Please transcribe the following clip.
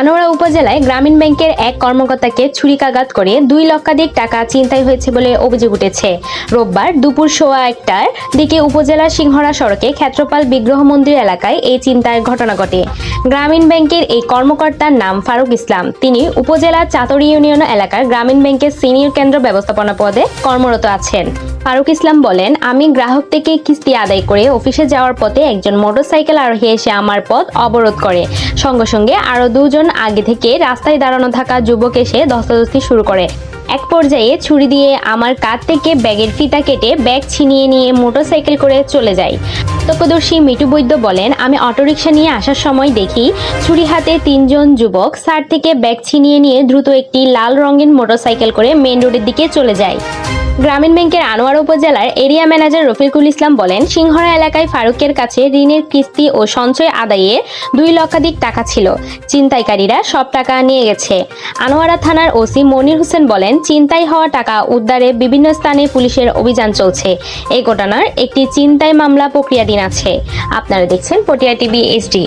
আনোয়ারা উপজেলায় গ্রামীণ ব্যাংকের এক কর্মকর্তাকে ছুরিকাঘাত করে দুই লক্ষাধিক টাকা ছিনতাই হয়েছে বলে অভিযোগ উঠেছে। রোববার দুপুর সোয়া একটার দিকে উপজেলার সিংহরা সড়কে ক্ষেত্রপাল বিগ্রহ মন্দির এলাকায় এই চিন্তার ঘটনা ঘটে। গ্রামীণ ব্যাংকের এই কর্মকর্তার নাম ফারুক ইসলাম। তিনি উপজেলার চাতরি ইউনিয়ন এলাকার গ্রামীণ ব্যাংকের সিনিয়র কেন্দ্র ব্যবস্থাপনা পদে কর্মরত আছেন। ফারুক ইসলাম বলেন, আমি গ্রাহক থেকে কিস্তি আদায় করে অফিসে যাওয়ার পথে একজন মোটরসাইকেল আরোহী এসে আমার পথ অবরোধ করে। সঙ্গে সঙ্গে আরও দুজন আগে থেকে রাস্তায় দাঁড়ানো থাকা যুবক এসে ধস্তাধস্তি শুরু করে। এক পর্যায়ে ছুরি দিয়ে আমার কাঁধ থেকে ব্যাগের ফিতা কেটে ব্যাগ ছিনিয়ে নিয়ে মোটরসাইকেল করে চলে যায় প্রত্যক্ষদর্শী মিটু বৈদ্য বলেন, আমি অটোরিকশা নিয়ে আসার সময় দেখি ছুরি হাতে তিনজন যুবক সার থেকে ব্যাগ ছিনিয়ে নিয়ে দ্রুত একটি লাল রঙের মোটরসাইকেল করে মেন রোডের দিকে চলে যায়। গ্রামীণ ব্যাংকের আনোয়ার উপজেলার এরিয়া ম্যানেজার রফিকুল ইসলাম বলেন, সিংহরা এলাকায় ফারুকের কাছে ঋণের কিস্তি ও সঞ্চয় আদায়ে দুই লক্ষাধিক টাকা ছিল। চিন্তাইকারীরা সব টাকা নিয়ে গেছে। আনোয়ারা থানার ওসি মনির হোসেন বলেন চিন্তাই হওয়া টাকা উদ্ধারে বিভিন্ন স্থানে পুলিশের অভিযান চলছে। এই ঘটনার একটি ছিনতাই মামলা প্রক্রিয়াধীন আছে। আপনারা দেখছেন পটিয়া টিভি এইচডি